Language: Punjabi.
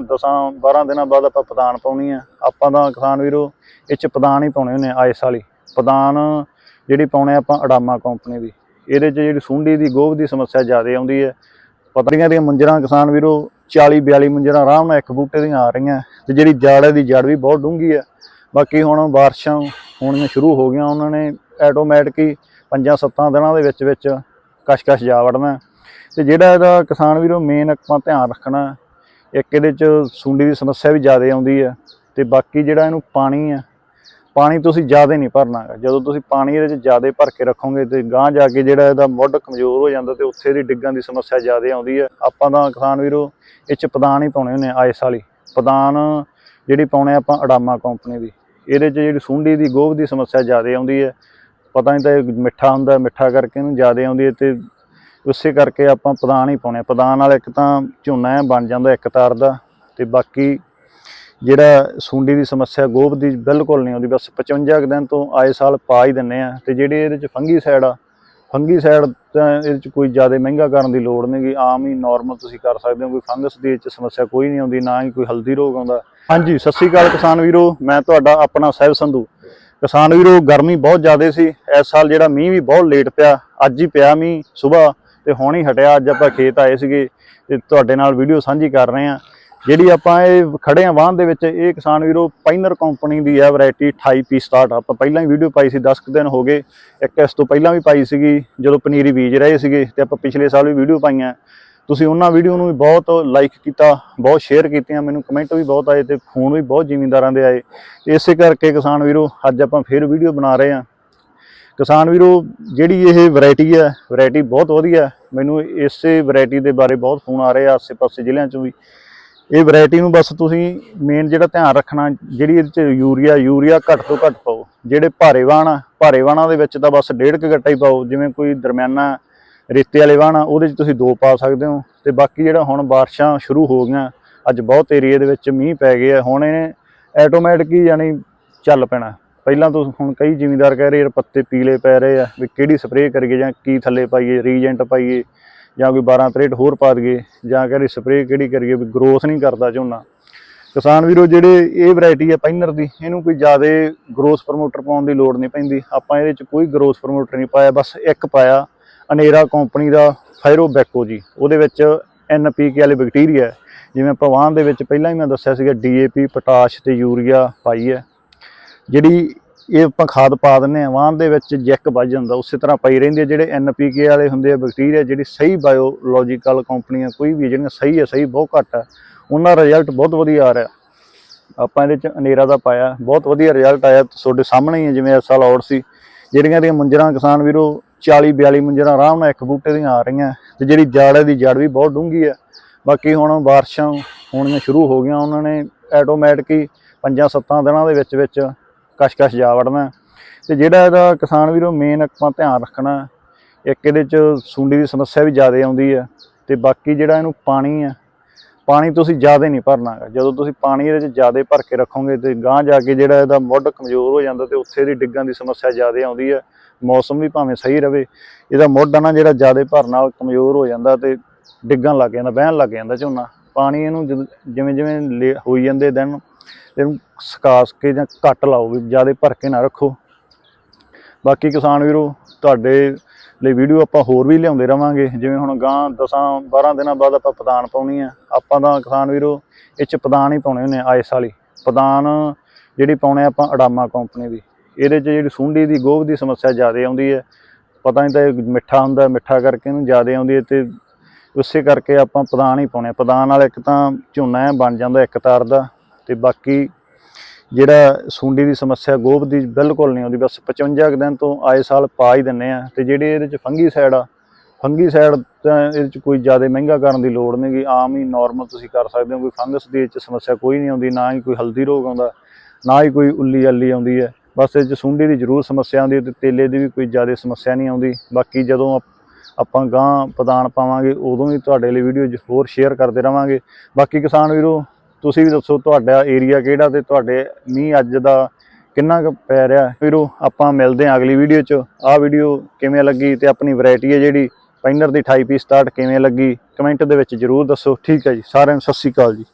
ਦਸਾਂ 12 ਦਿਨਾਂ ਬਾਅਦ ਆਪਾਂ ਪਦਾਨ ਪਾਉਣੀ ਆ। ਆਪਾਂ ਤਾਂ ਕਿਸਾਨ ਵੀਰੋ, ਇਹ ਚ ਪਦਾਨ ਹੀ ਪਾਉਣੇ ਹੁੰਦੇ ਆ, ਆਇਸ ਵਾਲੀ। ਪਦਾਨ ਜਿਹੜੀ ਪਾਉਣੇ ਆਪਾਂ ਅਡਾਮਾ ਕੰਪਨੀ ਦੀ। ਇਹਦੇ ਚ ਜਿਹੜੀ ਸੁੰਡੀ ਦੀ, ਗੋਭ ਦੀ ਸਮੱਸਿਆ ਜ਼ਿਆਦਾ ਆਉਂਦੀ ਹੈ ਪਤਰੀਆਂ ਦੀਆਂ ਮੁੰਜਰਾਂ ਕਿਸਾਨ ਵੀਰੋ 40 42 ਮੁੰਜਰਾਂ ਆਰਾਮ ਨਾਲ ਇੱਕ ਬੂਟੇ ਦੀਆਂ ਆ ਰਹੀਆਂ। ਤੇ ਜਿਹੜੀ ਜੜ ਦੀ ਜੜ ਵੀ ਬਹੁਤ ਡੂੰਘੀ ਹੈ ਬਾਕੀ ਹੁਣ ਬਾਰਿਸ਼ਾਂ ਹੋਣੀਆਂ ਸ਼ੁਰੂ ਹੋ ਗਈਆਂ ਉਹਨਾਂ ਨੇ ਆਟੋਮੈਟਿਕ ਹੀ ਪੰਜਾਂ, ਸੱਤਾਂ ਦਿਨਾਂ ਦੇ ਵਿੱਚ ਵਿੱਚ ਕਸ਼-ਕਸ਼ ਜਾ ਵੜਨਾ। ਤੇ ਜਿਹੜਾ ਇਹਦਾ ਕਿਸਾਨ ਵੀਰੋ ਮੇਨ ਆਪਾਂ ਧਿਆਨ ਰੱਖਣਾ ਇੱਕ ਇਹਦੇ ਚ ਸੁੰਡੀ ਦੀ ਸਮੱਸਿਆ ਵੀ ਜ਼ਿਆਦਾ ਆਉਂਦੀ ਹੈ ਤੇ ਬਾਕੀ ਜਿਹੜਾ ਇਹਨੂੰ ਪਾਣੀ ਹੈ ਪਾਣੀ ਤੁਸੀਂ ਜ਼ਿਆਦਾ ਨਹੀਂ ਭਰਨਾ ਜਦੋਂ ਤੁਸੀਂ ਪਾਣੀ ਇਹਦੇ ਚ ਜ਼ਿਆਦਾ ਭਰ ਕੇ ਰੱਖੋਗੇ ਤੇ ਗਾਂ ਜਾ ਕੇ ਜਿਹੜਾ ਇਹਦਾ ਮੁੱਢ ਕਮਜ਼ੋਰ ਹੋ ਜਾਂਦਾ ਤੇ ਉੱਥੇ ਦੀ ਡਿੱਗਾਂ ਦੀ ਸਮੱਸਿਆ ਜ਼ਿਆਦਾ ਆਉਂਦੀ ਹੈ ਆਪਾਂ ਤਾਂ ਕਿਸਾਨ ਵੀਰੋ, ਇਹ ਚ ਪਦਾਨ ਹੀ ਪਾਉਣੇ ਹੁੰਦੇ ਆ, ਆਇਸ ਵਾਲੀ। ਪਦਾਨ ਜਿਹੜੀ ਪਾਉਣੇ ਆਪਾਂ ਅਡਾਮਾ ਕੰਪਨੀ ਦੀ। ਇਹਦੇ ਚ ਜਿਹੜੀ ਸੁੰਡੀ ਦੀ, ਗੋਭ ਦੀ ਸਮੱਸਿਆ ਜ਼ਿਆਦਾ ਆਉਂਦੀ ਹੈ ਪਤਾ ਨਹੀਂ ਤਾਂ ਇਹ ਮਿੱਠਾ ਹੁੰਦਾ, ਮਿੱਠਾ ਕਰਕੇ ਇਹਨੂੰ ਜ਼ਿਆਦਾ ਆਉਂਦੀ ਹੈ ਤੇ ਉਸੇ ਕਰਕੇ ਆਪਾਂ ਪਦਾਨ ਹੀ ਪਾਉਣੇ ਆ। ਪਦਾਨ ਨਾਲ ਇੱਕ ਤਾਂ ਝੋਨਾ ਬਣ ਜਾਂਦਾ, ਇੱਕ ਤਾਰ ਦਾ ਤੇ ਬਾਕੀ ਜਿਹੜਾ ਸੁੰਡੀ ਦੀ ਸਮੱਸਿਆ, ਗੋਭ ਦੀ ਬਿਲਕੁਲ ਨਹੀਂ ਆਉਂਦੀ, ਬਸ 55 ਕੁ ਦਿਨ ਤੋਂ ਆਏ ਸਾਲ ਪਾ ਹੀ ਦਿੰਨੇ ਆ ਤੇ ਜਿਹੜੇ ਇਹਦੇ ਚ ਫੰਗੀ ਸਾਈਡ ਆ ਫੰਗੀ ਸਾਈਡ ਤਾਂ ਇਹਦੇ ਚ ਕੋਈ ਜ਼ਿਆਦਾ ਮਹਿੰਗਾ ਕਰਨ ਦੀ ਲੋੜ ਨਹੀਂ ਨਹੀਂਗੀ ਆਮ ਹੀ ਨਾਰਮਲ ਤੁਸੀਂ ਕਰ ਸਕਦੇ ਹੋ, ਕੋਈ ਫੰਗਸ ਦੀ ਇਹ ਚ ਸਮੱਸਿਆ ਕੋਈ ਨਹੀਂ ਆਉਂਦੀ, ਨਾ ਹੀ ਕੋਈ ਹਲਦੀ ਰੋਗ ਆਉਂਦਾ ਹਾਂਜੀ, ਸਤਿ ਸ਼੍ਰੀ ਅਕਾਲ ਕਿਸਾਨ ਵੀਰੋ, ਮੈਂ ਤੁਹਾਡਾ ਆਪਣਾ ਸਾਹਿਬ ਸੰਧੂ ਕਿਸਾਨ ਵੀਰੋ, ਗਰਮੀ ਬਹੁਤ ਜ਼ਿਆਦਾ ਸੀ, ਇਸ ਸਾਲ ਜਿਹੜਾ ਮੀਂਹ ਵੀ ਬਹੁਤ ਲੇਟ ਪਿਆ, ਅੱਜ ਹੀ ਪਿਆ ਮੀਂਹ, ਸਵੇਰ ਤੇ ਹੁਣ ਹੀ ਹਟਿਆ, ਅੱਜ ਆਪਾਂ ਖੇਤ ਆਏ ਸੀਗੇ ਤੇ ਤੁਹਾਡੇ ਨਾਲ ਵੀਡੀਓ ਸਾਂਝੀ ਕਰ ਰਹੇ ਹਾਂ। ਜਿਹੜੀ ਆਪਾਂ ਇਹ ਖੜੇ ਆ ਵਾਹਨ ਦੇ ਵਿੱਚ, ਇਹ ਕਿਸਾਨ ਵੀਰੋ ਪਾਈਨਰ ਕੰਪਨੀ ਦੀ ਹੈ ਵੈਰਾਈਟੀ 28 ਪੀ ਸਟਾਰਟ ਆਪਾਂ ਪਹਿਲਾਂ ਹੀ ਵੀਡੀਓ ਪਾਈ ਸੀ 10 ਕੁ ਦਿਨ ਹੋ ਗਏ। ਇੱਕ ਇਸ ਤੋਂ ਪਹਿਲਾਂ ਵੀ ਪਾਈ ਸੀਗੀ, ਜਦੋਂ ਪਨੀਰੀ ਬੀਜ ਰਹੇ ਸੀਗੇ ਤੇ ਆਪਾਂ ਪਿਛਲੇ ਸਾਲ ਵੀ ਵੀਡੀਓ ਪਾਈਆਂ। ਤੁਸੀਂ ਉਹਨਾਂ ਵੀਡੀਓ ਨੂੰ ਵੀ ਬਹੁਤ ਲਾਈਕ ਕੀਤਾ, ਬਹੁਤ ਸ਼ੇਅਰ ਕੀਤੀਆਂ। ਮੈਨੂੰ ਕਮੈਂਟ ਵੀ ਬਹੁਤ ਆਏ ਤੇ ਫੋਨ ਵੀ ਬਹੁਤ ਜ਼ਿਮੀਂਦਾਰਾਂ ਦੇ ਆਏ। ਇਸੇ ਕਰਕੇ ਕਿਸਾਨ ਵੀਰੋ, ਅੱਜ ਆਪਾਂ ਫਿਰ ਵੀਡੀਓ ਬਣਾ ਰਹੇ ਹਾਂ। ਕਿਸਾਨ ਵੀਰੋ, ਜਿਹੜੀ ਇਹ ਵੈਰਾਈਟੀ ਹੈ ਵੈਰਾਈਟੀ ਬਹੁਤ ਵਧੀਆ ਮੈਨੂੰ ਇਸੇ ਵੈਰਾਈਟੀ ਦੇ ਬਾਰੇ ਬਹੁਤ ਫੋਨ ਆ ਰਹੇ ਆ ਆਸੇ-ਪਾਸੇ ਜ਼ਿਲ੍ਹਿਆਂ ਚੋਂ ਵੀ। ਇਹ ਵੈਰਾਈਟੀ ਨੂੰ ਬਸ ਤੁਸੀਂ ਮੇਨ ਜਿਹੜਾ ਧਿਆਨ ਰੱਖਣਾ, ਜਿਹੜੀ ਇਹਦੇ ਚ ਯੂਰੀਆ ਯੂਰੀਆ ਘੱਟ ਤੋਂ ਘੱਟ ਪਾਓ। ਜਿਹੜੇ ਭਾਰੇ ਵਾਹਣ ਆ, ਭਾਰੇ ਵਾਹਣਾਂ ਦੇ ਵਿੱਚ ਤਾਂ ਬਸ ਡੇਢ ਕੁ ਗੱਟਾ ਹੀ ਪਾਓ। ਜਿਵੇਂ ਕੋਈ ਦਰਮਿਆਨਾ ਰੇਤੇ ਵਾਲੇ ਵਾਹਣ ਆ, ਉਹਦੇ 'ਚ ਤੁਸੀਂ ਦੋ ਪਾ ਸਕਦੇ ਹੋ। ਤੇ ਬਾਕੀ ਜਿਹੜਾ ਹੁਣ ਬਾਰਿਸ਼ਾਂ ਸ਼ੁਰੂ ਹੋ ਗਈਆਂ, ਅੱਜ ਬਹੁਤ ਏਰੀਏ ਦੇ ਵਿੱਚ ਮੀਂਹ ਪੈ ਗਏ ਆ ਹੁਣ ਇਹਨੇ ਆਟੋਮੈਟਿਕ ਹੀ ਯਾਨੀ ਚੱਲ ਪੈਣਾ। ਪਹਿਲਾਂ ਤੋਂ ਹੁਣ ਕਈ ਜ਼ਿਮੀਂਦਾਰ ਕਹਿ ਰਹੇ ਯਾਰ ਪੱਤੇ ਪੀਲੇ ਪੈ ਰਹੇ ਆ, ਵੀ ਕਿਹੜੀ ਸਪਰੇਅ ਕਰੀਏ ਜਾਂ ਕੀ ਥੱਲੇ ਪਾਈਏ ਰੀਜੈਂਟ ਪਾਈਏ, ਜਾਂ ਕੋਈ 12 ਤਰੇਟ ਹੋਰ ਪਾ ਦਈਏ, ਜਾਂ ਕਹਿੰਦੇ ਸਪਰੇਅ ਕਿਹੜੀ ਕਰੀਏ, ਵੀ ਗਰੋਥ ਨਹੀਂ ਕਰਦਾ ਝੋਨਾ। ਕਿਸਾਨ ਵੀਰੋ, ਜਿਹੜੇ ਇਹ ਵੈਰਾਈਟੀ ਹੈ ਪਾਈਨਰ ਦੀ, ਇਹਨੂੰ ਕੋਈ ਜ਼ਿਆਦਾ ਗਰੋਥ ਪ੍ਰਮੋਟਰ ਪਾਉਣ ਦੀ ਲੋੜ ਨਹੀਂ ਪੈਂਦੀ। ਆਪਾਂ ਇਹਦੇ 'ਚ ਕੋਈ ਗਰੋਥ ਪ੍ਰਮੋਟਰ ਨਹੀਂ ਪਾਇਆ, ਬਸ ਇੱਕ ਪਾਇਆ ਅਨੇਰਾ ਕੰਪਨੀ ਦਾ ਫਾਇਰੋਬੈਕੋ ਜੀ। ਉਹਦੇ ਵਿੱਚ ਐਨਪੀਕੇ ਵਾਲੇ ਬੈਕਟੀਰੀਆ ਜਿਵੇਂ ਆਪਾਂ ਵਾਹਨ ਦੇ ਵਿੱਚ ਪਹਿਲਾਂ ਹੀ ਮੈਂ ਦੱਸਿਆ ਸੀਗਾ ਡੀਏਪੀ ਪੋਟਾਸ਼ ਤੇ ਯੂਰੀਆ ਪਾਈ ਹੈ। ਜਿਹੜੀ ਇਹ ਆਪਾਂ ਖਾਦ ਪਾ ਦਿੰਨੇ ਆ ਵਾਹਨ ਦੇ ਵਿੱਚ ਜੈਕ ਵੱਜ ਜਾਂਦਾ, ਉਸੇ ਤਰ੍ਹਾਂ ਪਈ ਰਹਿੰਦੀ ਹੈ, ਜਿਹੜੇ ਐਨਪੀਕੇ ਵਾਲੇ ਹੁੰਦੇ ਆ ਬੈਕਟੀਰੀਆ ਜਿਹੜੀ ਸਹੀ ਬਾਇਓਲੋਜੀਕਲ ਕੰਪਨੀਆਂ ਕੋਈ ਵੀ ਜਿਹੜੀਆਂ ਸਹੀ ਹੈ ਸਹੀ ਬਹੁਤ ਘੱਟ ਹੈ ਉਹਨਾਂ ਦਾ ਰਿਜ਼ਲਟ ਬਹੁਤ ਵਧੀਆ ਆ ਰਿਹਾ। ਆਪਾਂ ਇਹਦੇ ਚ ਅਨੇਰਾ ਦਾ ਪਾਇਆ, ਬਹੁਤ ਵਧੀਆ ਰਿਜ਼ਲਟ ਆਇਆ ਤੁਹਾਡੇ ਸਾਹਮਣੇ ਹੀ ਹੈ ਜਿਵੇਂ ਇਸ ਸਾਲ ਔੜ ਸੀ। ਜਿਹੜੀਆਂ ਦੀਆਂ ਮੁੰਜਰਾਂ, ਕਿਸਾਨ ਵੀਰੋ 40 42 ਮੁੰਜਰਾਂ ਆਰਾਮ ਨਾਲ ਇੱਕ ਬੂਟੇ ਦੀਆਂ ਆ ਰਹੀਆਂ, ਤੇ ਜਿਹੜੀ ਜੜ ਦੀ ਜੜ ਵੀ ਬਹੁਤ ਡੂੰਘੀ ਹੈ ਬਾਕੀ ਹੁਣ ਬਾਰਿਸ਼ਾਂ ਹੋਣੀਆਂ ਸ਼ੁਰੂ ਹੋ ਗਈਆਂ, ਉਹਨਾਂ ਨੇ ਆਟੋਮੈਟਿਕ ਹੀ ਪੰਜਾਂ ਸੱਤਾਂ ਦਿਨਾਂ ਦੇ ਵਿੱਚ ਵਿੱਚ ਕਸ਼-ਕਸ਼ ਜਾ ਵੜਨਾ। ਤੇ ਜਿਹੜਾ ਇਹਦਾ ਕਿਸਾਨ ਵੀਰੋ ਮੇਨ ਆਪਾਂ ਧਿਆਨ ਰੱਖਣਾ, ਇੱਕ ਇਹਦੇ ਚ ਸੁੰਡੀ ਦੀ ਸਮੱਸਿਆ ਵੀ ਜ਼ਿਆਦਾ ਆਉਂਦੀ ਹੈ ਤੇ ਬਾਕੀ ਜਿਹੜਾ ਇਹਨੂੰ ਪਾਣੀ ਆ, ਪਾਣੀ ਤੁਸੀਂ ਜ਼ਿਆਦਾ ਨਹੀਂ ਭਰਨਾ ਜਦੋਂ ਤੁਸੀਂ ਪਾਣੀ ਇਹਦੇ ਚ ਜ਼ਿਆਦਾ ਭਰ ਕੇ ਰੱਖੋਗੇ ਤੇ ਗਾਂ ਜਾ ਕੇ ਜਿਹੜਾ ਇਹਦਾ ਮੁੱਢ ਕਮਜ਼ੋਰ ਹੋ ਜਾਂਦਾ ਤੇ ਉੱਥੇ ਦੀ ਡਿੱਗਣ ਦੀ ਸਮੱਸਿਆ ਜ਼ਿਆਦਾ ਆਉਂਦੀ ਹੈ ਮੌਸਮ ਵੀ ਭਾਵੇਂ ਸਹੀ ਰਵੇ, ਇਹਦਾ ਮੁੱਢ ਆ ਨਾ ਜਿਹੜਾ ਜ਼ਿਆਦਾ ਭਰਨ ਨਾਲ ਕਮਜ਼ੋਰ ਹੋ ਜਾਂਦਾ ਤੇ ਡਿੱਗਣ ਲੱਗ ਜਾਂਦਾ, ਵਹਿਣ ਲੱਗ ਜਾਂਦਾ ਝੋਨਾ। ਪਾਣੀ ਇਹਨੂੰ ਜਦ- ਜਿਵੇਂ ਜਿਵੇਂ ਲੇ- ਹੋਈ ਜਾਂਦੇ ਦਿਨ ਇਹਨੂੰ ਸੁਕਾਸ ਕੇ ਜਾਂ ਘੱਟ ਲਾਓ ਵੀ ਜ਼ਿਆਦਾ ਭਰ ਕੇ ਨਾ ਰੱਖੋ। ਬਾਕੀ ਕਿਸਾਨ ਵੀਰੋ, ਤੁਹਾਡੇ ਲਈ ਵੀਡੀਓ ਆਪਾਂ ਹੋਰ ਵੀ ਲਿਆਉਂਦੇ ਰਵਾਂਗੇ। ਜਿਵੇਂ ਹੁਣ ਗਾਂ ਦਸਾਂ 12 ਦਿਨਾਂ ਬਾਅਦ ਆਪਾਂ ਪਦਾਨ ਪਾਉਣੀ ਆ। ਆਪਾਂ ਤਾਂ ਕਿਸਾਨ ਵੀਰੋ, ਇਹ ਚ ਪਦਾਨ ਹੀ ਪਾਉਣੇ ਹੁੰਦੇ ਆ, ਆਇਸ ਵਾਲੀ। ਪਦਾਨ ਜਿਹੜੀ ਪਾਉਣੇ ਆਪਾਂ ਅਡਾਮਾ ਕੰਪਨੀ ਦੀ। ਇਹਦੇ ਚ ਜਿਹੜੀ ਸੁੰਡੀ ਦੀ, ਗੋਭ ਦੀ ਸਮੱਸਿਆ ਜ਼ਿਆਦਾ ਆਉਂਦੀ ਹੈ ਪਤਾ ਨਹੀਂ ਤਾਂ ਇਹ ਮਿੱਠਾ ਹੁੰਦਾ, ਮਿੱਠਾ ਕਰਕੇ ਇਹਨੂੰ ਜ਼ਿਆਦਾ ਆਉਂਦੀ ਹੈ ਤੇ ਉਸੇ ਕਰਕੇ ਆਪਾਂ ਪਦਾਨ ਹੀ ਪਾਉਣੇ ਆ। ਪਦਾਨ ਨਾਲ ਇੱਕ ਤਾਂ ਝੋਨਾ ਬਣ ਜਾਂਦਾ ਇੱਕ ਤਾਰ ਦਾ। ਤੇ ਬਾਕੀ ਜਿਹੜਾ ਸੁੰਡੀ ਦੀ ਸਮੱਸਿਆ, ਗੋਭ ਦੀ ਬਿਲਕੁਲ ਨਹੀਂ ਆਉਂਦੀ, ਬਸ 55 ਕੁ ਦਿਨ ਤੋਂ ਆਏ ਸਾਲ ਪਾ ਹੀ ਦਿੰਨੇ ਆ। ਤੇ ਜਿਹੜੇ ਇਹਦੇ ਚ ਫੰਗੀ ਸਾਈਡ ਆ ਫੰਗੀ ਸਾਈਡ ਤਾਂ ਇਹਦੇ ਚ ਕੋਈ ਜ਼ਿਆਦਾ ਮਹਿੰਗਾ ਕਰਨ ਦੀ ਲੋੜ ਨਹੀਂ ਨਹੀਂਗੀ ਆਮ ਹੀ ਨਾਰਮਲ ਤੁਸੀਂ ਕਰ ਸਕਦੇ ਹੋ, ਕੋਈ ਫੰਗਸ ਦੀ ਇਹ ਚ ਸਮੱਸਿਆ ਕੋਈ ਨਹੀਂ ਆਉਂਦੀ, ਨਾ ਹੀ ਕੋਈ ਹਲਦੀ ਰੋਗ ਆਉਂਦਾ, ਨਾ ਹੀ ਕੋਈ ਉੱਲੀ ਅੱਲੀ ਆਉਂਦੀ ਹੈ। ਬਸ ਇਹ ਚ ਸੁੰਡੀ ਦੀ ਜ਼ਰੂਰ ਸਮੱਸਿਆ ਆਉਂਦੀ ਹੈ ਤੇ ਤੇਲੇ ਦੀ ਵੀ ਕੋਈ ਜ਼ਿਆਦਾ ਸਮੱਸਿਆ ਨਹੀਂ ਆਉਂਦੀ। ਬਾਕੀ ਜਦੋਂ ਆਪ- ਆਪਾਂ ਗਾਂ ਪਦਾਨ ਪਾਵਾਂਗੇ, ਉਦੋਂ ਵੀ ਤੁਹਾਡੇ ਲਈ ਵੀਡੀਓ ਹੋਰ ਸ਼ੇਅਰ ਕਰਦੇ ਰਵਾਂਗੇ। ਬਾਕੀ ਕਿਸਾਨ ਵੀਰੋ ਤੁਸੀਂ ਵੀ ਦੱਸੋ ਤੁਹਾਡਾ ਏਰੀਆ ਕਿਹੜਾ ਤੇ ਤੁਹਾਡੇ ਮੀਂਹ ਅੱਜ ਦਾ ਕਿੰਨਾ ਕੁ ਪੈ ਰਿਹਾ? ਵੀਰੋ, ਆਪਾਂ ਮਿਲਦੇ ਹਾਂ ਅਗਲੀ ਵੀਡੀਓ 'ਚ। ਆਹ ਵੀਡੀਓ ਕਿਵੇਂ ਲੱਗੀ ਤੇ ਆਪਣੀ ਵੈਰਾਈਟੀ ਹੈ ਜਿਹੜੀ? ਪਾਈਨਰ ਦੀ 28 ਪੀਸ ਸਟਾਰਟ ਕਿਵੇਂ ਲੱਗੀ? ਕਮੈਂਟ ਦੇ ਵਿੱਚ ਜਰੂਰ ਦੱਸੋ। ਠੀਕ ਹੈ ਜੀ, ਸਾਰਿਆਂ ਨੂੰ ਸਤਿ ਸ਼੍ਰੀ ਅਕਾਲ ਜੀ।